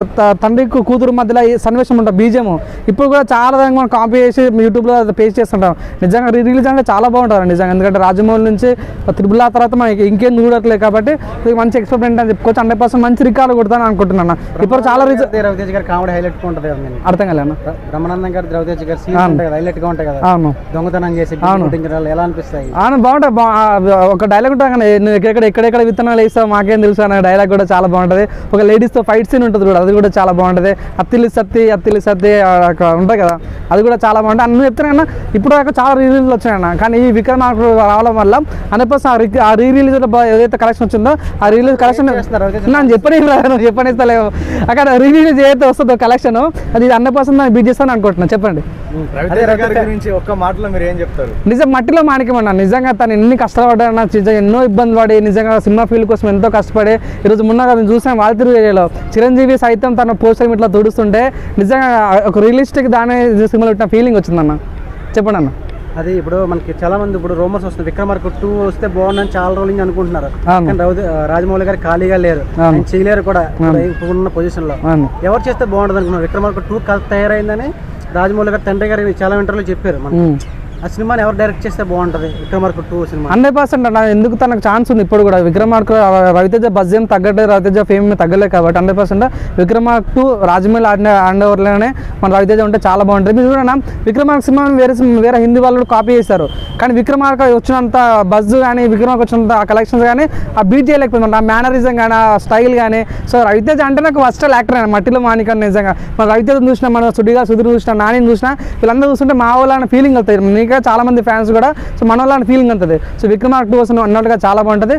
త- తండ్రి కు- కూతురు మధ్యలో ఈ సన్నివేశం ఉంటుంది బీజం ఇప్పుడు కూడా చాలా దానికి మనం కాపీ చేసి యూట్యూబ్లో పేస్ట్ చేస్తుంటాం. నిజంగా రీ రిలీజ్ అంటే చాలా బాగుంటుంది నిజంగా. ఎందుకంటే రాజమౌళి నుంచి త్రిబుల్ ఆ తర్వాత మనకి ఇంకేం చూడట్లేదు కాబట్టి మంచి ఎక్స్పెరిమెంట్ అని చెప్పుకోవచ్చు. హండ్రెడ్ పర్సెంట్ మంచి రికార్డు కొడతాను అనుకుంటున్నాను ఇప్పుడు చాలా రవితేజ్ గారి కామెడీ హైలైట్గా ఉంటది అర్థం కాలేనా బ్రహ్మానందం గారి రవితేజ్ గారి హైలైట్గా ఉంటాయి కదా. అవును. దొంగతనం చేసి కొట్టించడాలు ఎలా అనిపిస్తాయి? అవును బాగుంటుంది ఒక డైలాగ్ ఉంటుంది కానీ ఎక్కడెక్కడ విత్తనాలు వేస్తావు? మాకేం తెలుసు? అనే డైలాగ్ కూడా చాలా బాగుంటుంది. ఒక లేడీస్తో ఫైట్ సీన్ ఉంటుంది కూడా అది కూడా చాలా బాగుంటుంది. అత్తిలి సత్తి అత్తిలి సత్తి ఉంటాయి కదా అది కూడా చాలా బాగుంటుంది. అన్ని చెప్తున్నా కన్నా ఇప్పుడు దాకా చాలా రీ రిలీజ్ వచ్చాయన్న. కానీ ఈ విక్రమార్కుడు రావడం వల్ల పర్సెంట్ ఆ రీ రిలీజ్ ఏదైతే కలెక్షన్ వచ్చిందో ఆ రిలీజ్ కలెక్షన్ నేను చెప్పని చెప్పనిస్తలేవు. అక్కడ రీ రిలీజ్ ఏదైతే వస్తుందో కలెక్షన్ అది నేను బీట్ చేస్తాను అనుకుంటున్నాను చెప్పండి. గురించి ఒక్క మాటలో మీరు ఏం చెప్తారు? నిజం మట్టిలో మాణిక్యమన్నా నిజంగా తను ఎన్ని కష్టపడ్డా నిజంగా ఎన్నో ఇబ్బంది పడి నిజంగా సినిమా ఫీల్డ్ కోసం ఎంతో కష్టపడి ఈరోజు మొన్నగా మేము చూసాం వాల్తిరు ఏరియాలో. చిరంజీవి సైతం తన పోస్టర్ ఇట్లా తుడుస్తుంటే నిజంగా ఒక రియలిస్టిక్ దాని సినిమాలో పెట్టిన ఫీలింగ్ వచ్చిందన్న. చెప్పండి అన్న అది ఇప్పుడు మనకి చాలా మంది ఇప్పుడు రోమర్స్ వస్తుంది విక్రమార్క టూ వస్తే బాగుందని చాలా రోజుల నుంచి అనుకుంటున్నారు. కానీ రాజమౌళి గారు ఖాళీగా లేరు. చేయలేరు కూడా. ఇప్పుడు ఇప్పుడున్న పొజిషన్లో. ఎవరు చేస్తే బాగుంటుంది అనుకున్నారు? విక్రమార్క టూ తయారైందని రాజమౌళి గారు తండ్రి గారు చాలా ఇంటర్వ్యూలో చెప్పారు మనకి. ఉమ్. ఆ సినిమాని ఎవరు డైరెక్ట్ చేస్తే బాగుంటుంది? Vikramarka two cinema. Hundred percent అన్న ఎందుకు తనకు ఛాన్స్ ఉంది ఇప్పుడు కూడా? విక్రమార్క రవితేజ బజ్ ఏం తగ్గట్లేదు రవితేజ ఫేమ్ తగ్గలేదు కాబట్టి hundred percent. Vikramarka two Rajamouli ఆడిన హ్యాండ్ ఓవర్లోనే మన రవితేజ ఉంటే చాలా బాగుంటుంది. మీరు చూడండి విక్రమార్క సినిమా వేరే వేరే హిందీ వాళ్ళు కాపీ చేశారు. కానీ విక్రమార్క వచ్చినంత బజ్ కానీ విక్రమార్క వచ్చినంత కలెక్షన్స్ కానీ ఆ బీట్ చేయలేకపోయింది ఆ మేనరిజం కానీ ఆ స్టైల్ కానీ సో రవితేజ అంటే నాకు ఫస్ట్ యాక్టర్ అయినా మట్టిలో మానిక నిజంగా. మన రవితేజ చూసినా మన సుడిగా సుధీర్ చూసినా నాని చూసినా వీళ్ళందరూ చూస్తుంటే మా వాళ్ళని ఫీలింగ్ అవుతుంది నీకే చాలామంది ఫ్యాన్స్ కూడా. సో మన వాళ్ళని ఫీలింగ్ ఉంటుంది సో విక్రమార్క్ టూ అన్నట్టుగా చాలా బాగుంటుంది.